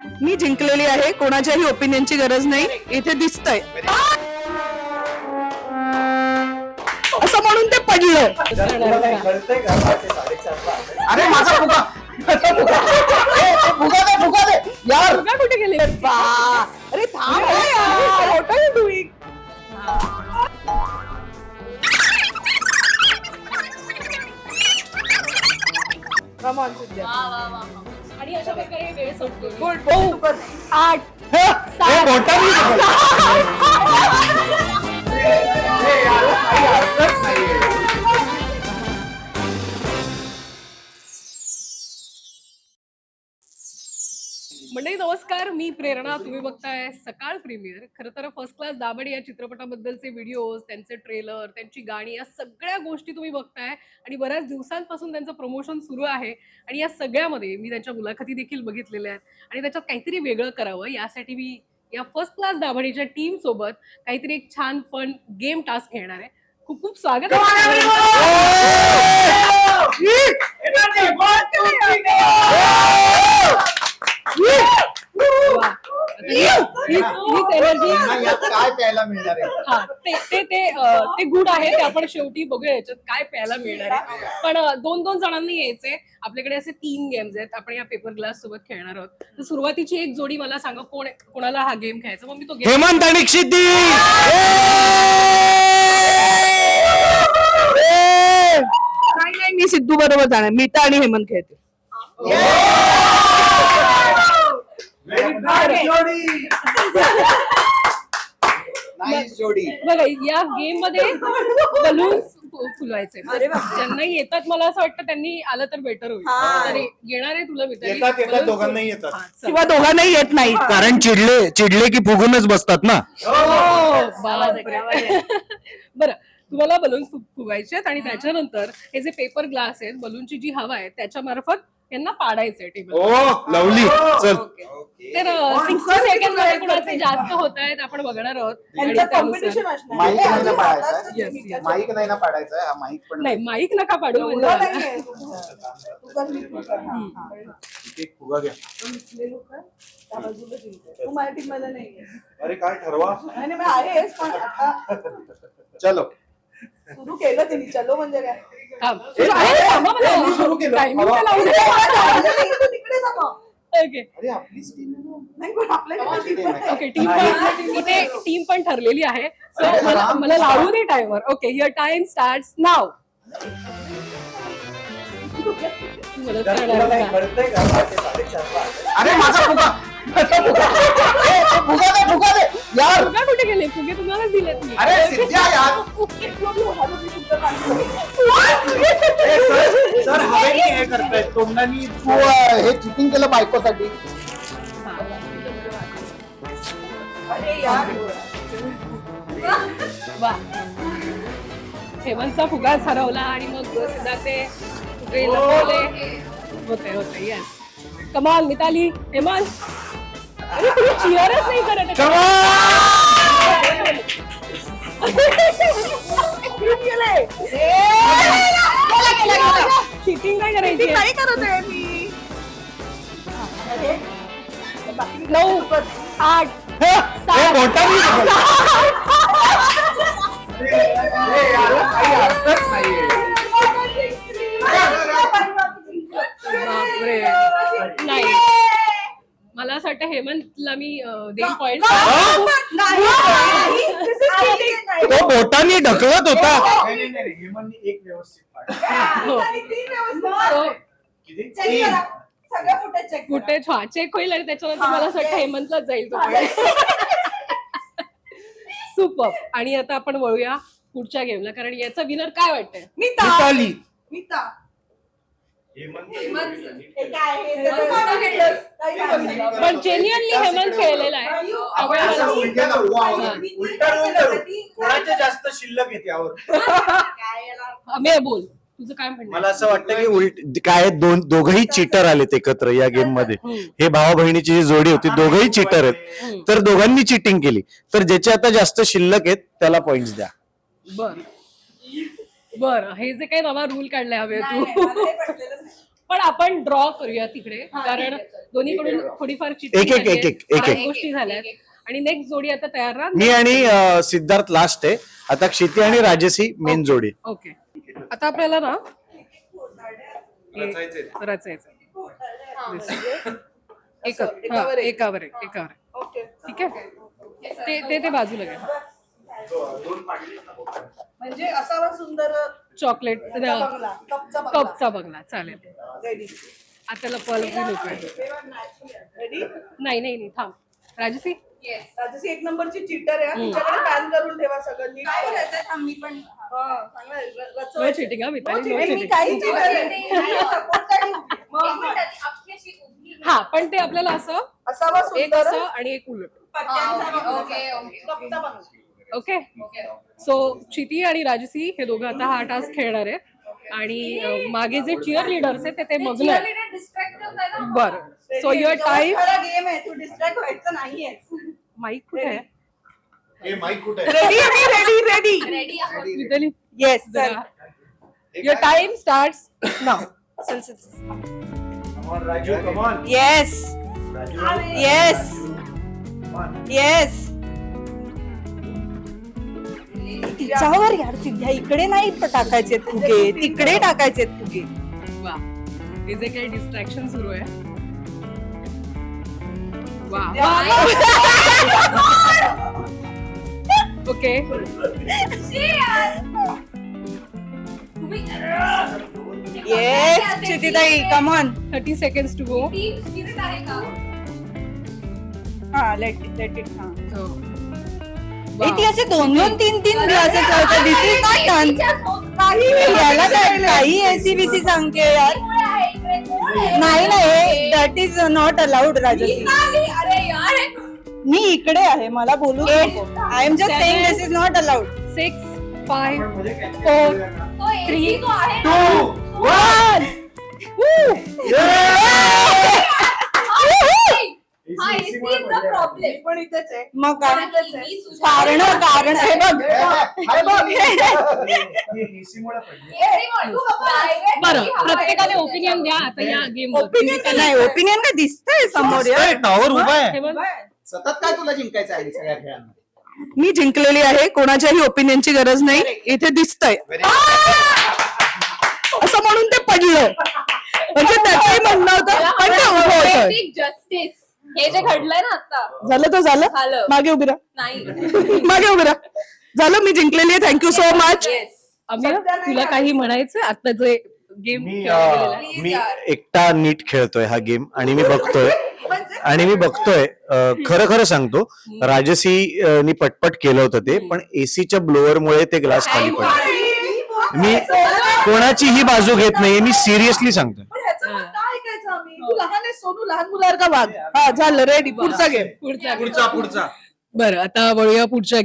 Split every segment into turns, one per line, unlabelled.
मी जिंकलेली आहे कोणाच्याही ओपिनियनची गरज नाही इथे दिसतंय असं म्हणून ते पडलं
अरे माझा फुगा माझा फुगा. ए, ते फुगा दे फुगा दे यार
फुगा कुठे गेले बा अरे थांब हो यार. What are you doing? Come on.
आणि अशा प्रकारे वेळ संपतो
super. आठ
हे,
नमस्कार मी प्रेरणा. तुम्ही बघताय सकाळ प्रीमियर. खरं तर फर्स्ट क्लास दामडी या चित्रपटाबद्दलचे व्हिडिओज त्यांचे ट्रेलर त्यांची गाणी या सगळ्या गोष्टी तुम्ही बघताय आणि बऱ्याच दिवसांपासून त्यांचं प्रमोशन सुरू आहे आणि या सगळ्यामध्ये मी त्यांच्या मुलाखती देखील बघितलेल्या आहेत. आणि त्याच्यात काहीतरी वेगळं करावं यासाठी मी या फर्स्ट क्लास दामडीच्या टीम सोबत काहीतरी एक छान फन गेम टास्क घेणार आहे. खूप खूप स्वागत आहे. हीच हीच एनर्जी
पुन्हा यात काय प्यायला मिळणार आहे?
हा ते ते ते अं, ते गुड आहे ते आपण शेवटी बघूया याच्यात काय प्यायला मिळणार आहे. पण अं, दोन दोन जणांनी यायचे. आपल्याकडे असे तीन गेम्स आहेत. आपण या पेपर ग्लास सोबत खेळणार आहोत. तर सुरुवातीची एक जोडी मला सांगा कोण कोणाला हा गेम खेळायचा? मग मी तो गेम
हेमंत आणि क्षिती!
नाही नाही मी सिद्धू बरोबर जाणार. मीता आणि हेमंत खेळते
जोडी
बघा या गेममध्ये बलून्स फुलवायचे. ज्यांना येतात मला असं वाटतं त्यांनी आलं तर बेटर होईल. तरी येणार आहे तुला?
येतात, येतात,
balloons
दोघांनाही येतात.
हा.
किंवा दोघांनाही येत नाही
कारण चिडले चिडले की फुगूनच बसतात ना.
हो, बापरे. बरं तुम्हाला बलून फुगायचे आहेत आणि त्याच्यानंतर हे जे पेपर ग्लास आहेत बलूनची जी हवा आहे त्याच्या मार्फत यांना पाडायचे टेबल
ओ लवली चल.
तर सिक्स्टी सेकंडमध्ये कुणाचे जास्त होत आहेत आपण बघणार आहोत. आणि त्यानुसार-
माईक नाही ना
Yes,
पाडायचा?
yes.
माईक नाही ना पाडायचा? हा माईक पण
नाही माईक नका पाडू म्हणजे
एक फुगा घ्या. अरे काय ठरवा?
चलो.
सुरू केलं त्यांनी चलो म्हणजे काय
थांब. सुरू आहे? थांबा मला.
त्यांनी सुरू केलं.
Timing
हवा.
तर लावू दे.
तू तिकडे जा मग.
Okay.
अरे आपलीच team आहे ना.
नाही पण आपल्याकडे ती पण-
ओके टीम पण इथे टीम पण ठरलेली आहे सो मला मला लावू दे timer okay your time start now मदत
जर
करणार
तुला काही
का?
कळतंय का पहाटे साडेचारला आहे.
अरे माझा फुगा माझा फुगा. फुगा दे फुगा दे. यार.
फुगा कुठे गेले? फुगे तुम्हालाच दिलेत मी.
अरे सिद्ध्या यार.
ए, सर हवेने हे करतायत तोंडानी
तू अं, हे चिटिंग केलं बायकोसाठी.
अरे यार.
वा. हेमंतचा फुगाच हरवला आणि मग सिद्धा ते फुगे लपवले. होते होते येस कमाल मिताली. हेमंत. अरे तुम्ही चिअरच नाही करत चिटिंग नाही करायची
काय करत आहे मी
नऊ आठ
हे
काही अर्थच नाहीये
मला असं वाटतं हेमंतला मी अं, देईन पॉइंट
तो बोटाने ढकलत होता.
नाही, नाही, नाही, हेमंतनी एक व्यवस्थित पाडलं. किती? तीन.
सगळ्या फुटेज चेक
फुटेज हा चेक होईल आणि त्याच्यानंतर
हा,
मला असं वाटतं
yes.
हेमंतलाच जाईल तो सुपर आणि आता आपण वळूया पुढच्या गेमला कारण याचा विनर काय वाटतंय?
मीता
मिताली.
मीता
पण जेन्युअनली हेमंत खेळलेला आहे.
आपण असं
त्यामुळे
उलट्या करू, वा, वा.
हा.
उलटा रोल करू कोणाचे जास्त शिल्लक
मे बोल. तुझं काय म्हणणं
मला असं वाटतं की उलट काय दोन दोघही चिटर आलेत एकत्र या गेममध्ये. हे भावा बहिणीची जी जोडी होती दोघही चिटर आहेत. तर दोघांनी चिटिंग केली. तर ज्याचे आता जास्त शिल्लक आहेत त्याला पॉइंट द्या.
बर. बर हे जे काही नवा रूल काढलाय हवे तू. पण आपण ड्रॉ करूया तिकडे कारण दोन्हीकडून थोडीफार चिटिंग
एक- एक- एक- एक- एक-
बऱ्याच
एक.
गोष्टी झाल्या आणि नेक्स्ट जोडी आता तयार राहा
मी आणि अं, सिद्धार्थ लास्ट आहे. आता क्षिती आणि राजसी मेन जोडी.
ओके आता आपल्याला ना हे रचायचं एक हा,
एकावर एक.
एकावर एक एकावर एक.
ओके
ठीक आहे? ते ते ते बाजूला घ्या.
म्हणजे असावा सुंदर
चॉकलेट
कपचा बंगला
चालेल.
रेडी
आता
रेडी
नाही नाही नाही थांब. राजसी
राजसी एक नंबरची चिटर आहे तिच्याकडे पॅन करून ठेवा सगळं नीट
आम्ही पण
हा.
चिटिंग हा. हा पण ते आपल्याला असं
असावा
एक असं आणि एक उलट.
कपचा बंगला.
ओके सो क्षिती आणि राजसी हे दोघं आता हा टास्क खेळणार आहेत. आणि मागे जे चिअर लिडर्स आहेत ते ते आहेत. बरं. सो युअर टाइम
गेम आहे. तू डिस्ट्रॅक्ट व्हायचं नाहीये
माईक कुठे आहे?
हे माईक कुठे
ready ready ready
Mitali
yes
जरा युअर टाइम स्टार्ट्स नाव चल.
येस येस येस तिच्यावर यार सिद्ध्या इकडे नाही टाकायचे फुगे तिकडे टाकायचे फुगे.
वा हे जे काही डिस्ट्रॅक्शन सुरू आहे. वा okay
yes क्षितिताई come on
thirty seconds to go
हा लेट लेट इट हा. ए, ती असे दोन दोन तीन तीन ग्लासेस लावते दिस इज नॉट डन काही याला काय काही एसी बीसी सांगते यार. नाही नाही दॅट इज नॉट अलाउड राजसी मी इकडे आहे मला बोलू I am just saying this is not allowed
six five four three
two one पण इथेच आहे. मग काय? कारण कारण हे बघ. हे बघ.
बरं प्रत्येकाने ओपिनियन द्या. आता या गेम
ओपिनियन नाही ओपिनियन काय दिसतंय समोर
टॉवर उभा आहे.
सतत काय तुला जिंकायचं आहे सगळ्या खेळांना
मी जिंकलेली आहे कोणाच्याही ओपिनियनची गरज नाही. इथे दिसतंय. असं म्हणून ते पडलं. म्हणजे त्याचंही म्हणणं होतं पण ते उभं होतं.
जस्टिस हे जे घडलंय ना आता.
झालं तर झालं.
झालं.
मागे उभी राहा.
नाही.
मागे उभी राहा. झालं मी जिंकलेली आहे. थँक्यू सो मच
अमिया तुला काही म्हणायचं आता जे गेम
मी अं, मी एकटा नीट खेळतोय हा गेम आणि मी बघतोय. आणि मी बघतोय अं, खरं खरं सांगतो राजसी अं, नी पटपट केलं होतं ते पण एसीच्या ब्लोअर मुळे ते ग्लास खाली पडले. मी कोणाचीही बाजू घेत नाही मी सिरियसली सांगतोय.
सोनू लहान मुलासारखा वाघ. हा झालं. रेडी पुढचा गेम
पुढचा
पुढचा. पुढचा
बरं आता वळूया पुढच्या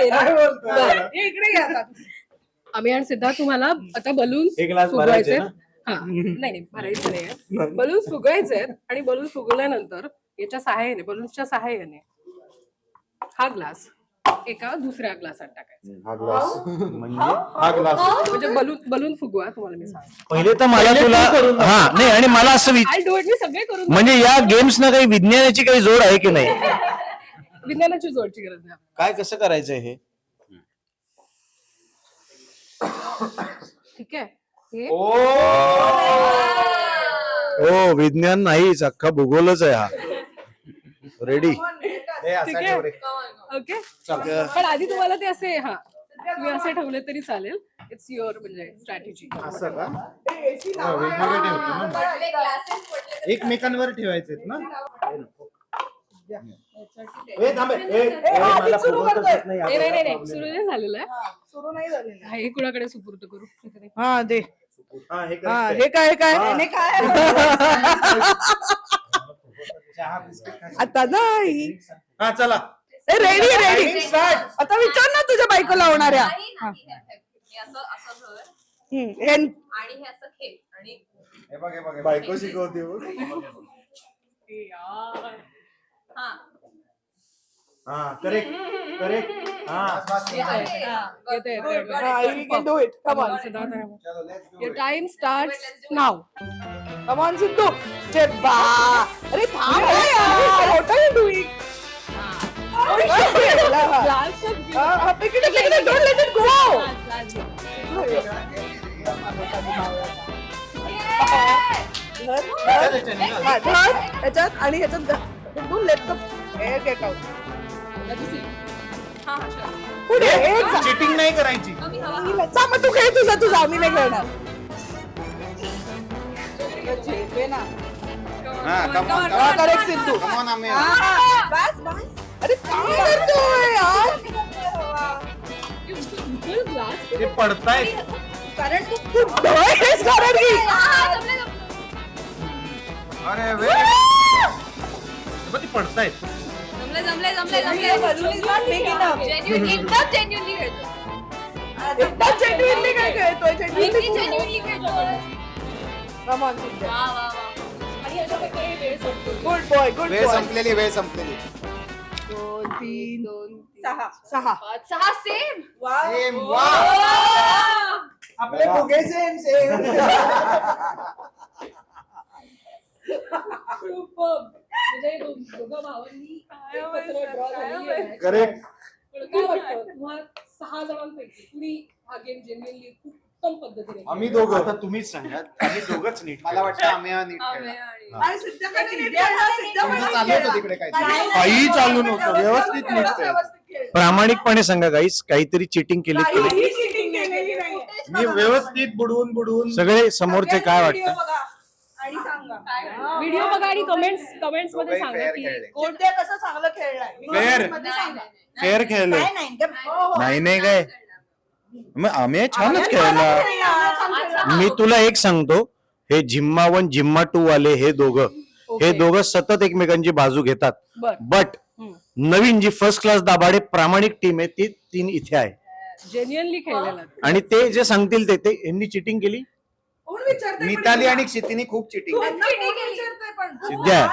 इकडे आता.
आम्ही आणि सिद्धार्थ तुम्हाला आता
एक glass
फुगवायचे. हा. नाही नाही भरायचे नाही बलून्स फुगवायचे आहेत आणि बलून फुगवल्यानंतर याच्या सहाय्याने बलून्सच्या सहाय्याने हा ग्लास एका दुसऱ्या ग्लासात टाकायचा.
हा ग्लास म्हणजे हा ग्लास
म्हणजे बलून बलून फुगवा तुम्हाला मी सांगतो.
पहिले तर मला तुला हा नाही आणि मला असं विच-
आय डू इट मी सगळे करून
म्हणजे या गेम्स ना काही विज्ञानाची काही जोड आहे की नाही?
विज्ञानाची जोडची गरज नाही
काय कसं करायचंय हे?
ठीक आहे. हे
हो विज्ञान नाहीच अख्खा भूगोलच आहे हा. रेडी
हे
ठीक
असा
आहे. ओके पण आधी तुम्हाला ते असे हा. तुम्ही असे ठेवले तरी चालेल. इट्स युअर म्हणजे स्ट्रॅटेजी
असं का. वेगवेगळे ठेवतो ना एकमेकांवर ठेवायचे ना? ए, थांब, ए, ए,
ए, हा,
मला
सुरू
फुगवत
करतोय.
बसत नाही,
नाही नाही नाही, नाही
problem
सुरू
आहे.
नाही झालेलं. आहे
हा, सुरू नाही झालेलं.
हा, हे कुणाकडे सुपूर्द करू?
हा दे.
हा, हे
हा
correct
हे काय हे काय?
हा.
आता नाही.
हा चला.
ए रेडी रेडी. आता विचार ना तुझ्या बायको लावणाऱ्या.
नाही, नाही, हे असं असं धर
हम्म, हे
आणि हे असं खेळ आणि
बघ बघ बघ.
बायको शिकवते हो.
हा
हा करेक्ट करेक्ट हा
बस, बस,
हे
बस.
आहे.
येते येते
हा, you can do it. Come on.
चलो, let's do
Your
it.
time starts now.
Come on, Sidhu जे बा अरे थांब ना यार. What are you doing? हा.
Last
हा, हा, pick it up, pick it up. Don't let it go. धर, धर. हा, धर. याच्यात आणि ह्याच्यात
हा, हा, sure.
पुढे एक जा.
चिटिंग नाही करायची.
हवा.
जा मग तू खेळ तुझा तुझा. आम्ही नाही खेळणार. झेपे ना.
हा, come on, come
हा,
on.
correct, Sidhu
Come on, आम्ही.
बस बस. अरे काय करतोय यार?
Last
ते पडतायत.
कारण तू तू ढोळेस कारण की.
पडतायत.
जमलं जमलं एकदम
काय खेळतोय?
वा, वा, वा.
गुड बॉय गुड
वेळ
बॉय
संपलेली वेळ संपलेली.
दोन तीन
दोन,
सहा. सहा.
पाच, सहा सेम
सेम वा
आपले दोघे सेम सेम
Superb. म्हणजे दो- दोघं भावांनी एकत्र draw झालेली आहे.
करेक्ट
पण काय वाटतं तुम्हाला सहा जणांपैकी कुणी हा गेम जेन्युअनली खूप उत्तम पद्धतीने
आम्ही? दोघं
आता तुम्हीच सांगा आम्ही दोघच नीट
मला वाटतं आम्ही हा नीट
आम्ही
खेळला.
आणि-
आणि सिद्धाकडे नीट खेळला, सिद्ध पण
तुमचं
नीट
चालू होतं
खेळला.
तिकडे काय
काही चालू नव्हतं व्यवस्थित नीट
खेळला,
खेळला.
व्यवस्थित खेळला.
प्रामाणिकपणे सांगा गाईस काहीतरी चिटिंग केली केली
काहीही cheating केलेली नाहीये.
मी व्यवस्थित बुडवून बुडवून
सगळे समोरचे काय वाटतं
बघा
व्हिडिओ बघा आणि कमेंट्स कमेंट्समध्ये
दोघंही
सांगा
fair
की
खेळले.
कसं चांगलं खेळलाय?
Fair.
मध्ये सांगा.
फेअर खेळले.
नाही, नाही, एकदम- हो, हो.
नाही नाही काय? मग आम्ही छानच
आम्ही
खेळला. मी तुला एक सांगतो हे जिम्मा वन जिम्मा टू वाले हे दोघं. हे. दोघं सतत एकमेकांची बाजू घेतात.
बर.
But
hmm.
Naveen ji first class Dabhade प्रामाणिक टीम आहे ती तीन इथे आहे.
जेन्युअनली खेळलेला.
आणि ते जे सांगतील ते ते यांनी चिटिंग केली?
मिताली
तुला?
आणि क्षितीने खूप चिटिंग?
सिद्ध्या?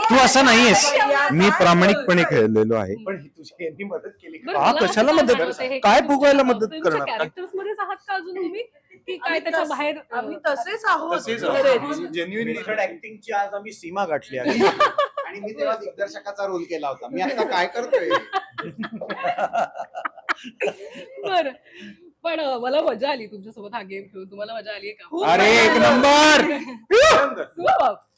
तू असं नाहीयेस मी प्रामाणिकपणे? खेळलेलो आहे
पण ही तुझी यांनी मदत केली का?
बरं,
हा,
मला
कशाला
काय
मदत
हे
काय फुगवायला
तुमच्या-
मदत
तुमच्या
करणार?
characters मध्येच आहात का अजून तुम्ही की काय
आम्ही
त्याच्या
तस-
बाहेर
आम्ही तसेच आहोत
तसेच
खरेच.
जेन्युइनली
ऍक्टिंगची आज आम्ही सीमा गाठली आहे
आणि मी तेव्हा दिग्दर्शकाचा रोल केला होता मी आता काय करतोय
बर पण मला मजा आली तुमच्यासोबत हा गेम खेळून. तुम्हाला मजा आली का?
अरे एक. नंबर!